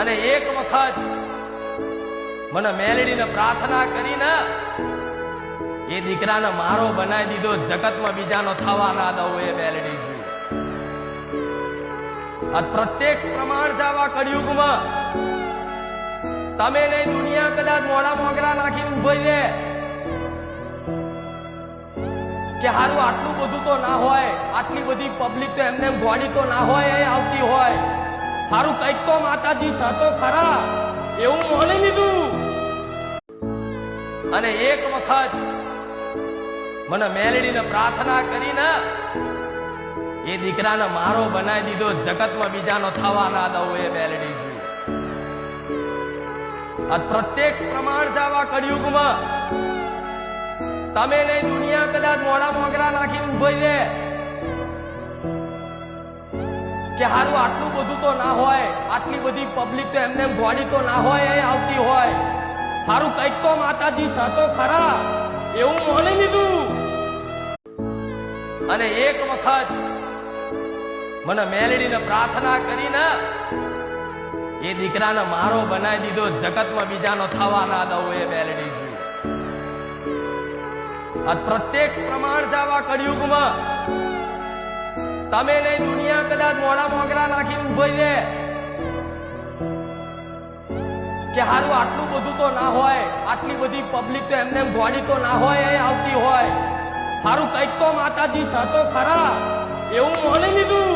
અને એક વખત મને મેલડીને પ્રાર્થના કરીને એ દીકરાને મારો બનાવી દીધો. જગતમાં બીજાનો થવા ના દઉં એ મેલડી આ પ્રત્યક્ષ પ્રમાણ છે આવા કળિયુગમાં. તમે નહીં દુનિયા કદાચ મોડા મોગરા નાખીને ઊભી રે. કે હારું આટલું બધું તો ના હોય, આટલી બધી પબ્લિક તો એમને એમ ગોળી તો ના હોય એ આવતી હોય. હારું કંઈક તો માતાજી સાતો ખરા, એવું માની લીધું. અને એક વખત મને મેલડીને પ્રાર્થના કરીને એ દીકરાને મારો બનાવી દીધો, જગતમાં બીજાનો થવા ના દઉં એ મેલડી આ પ્રત્યક્ષ પ્રમાણ આવા કળિયુગમાં. તમે નહીં દુનિયા કદાચ મોડા મોગરા નાખીને ઊભો રહે કે હારું આટલું બધું તો ના હોય, આટલી બધી પબ્લિક તો એમને ગોડી તો ના હોય એ આવતી હોય. હારું કંઈક તો માતાજી સાતો ખરા, એવું માની લીધું. અને એક વખત મને મેલડીને પ્રાર્થના કરીને એ દીકરાને મારો બનાવી દીધો, જગતમાં બીજાનો થવા ના દઉં એ મેલડી આ પ્રત્યક્ષ પ્રમાણ છે આવા કળિયુગમાં. તમે નહીં દુનિયા કદાચ મોડા મોગરા નાખીને ઊભી રે. કે હારું આટલું બધું તો ના હોય, આટલી બધી પબ્લિક તો એમને ગોડી તો ના હોય એ આવતી હોય. હારું કંઈક તો માતાજી સાતો ખરા. એવું મને લીધું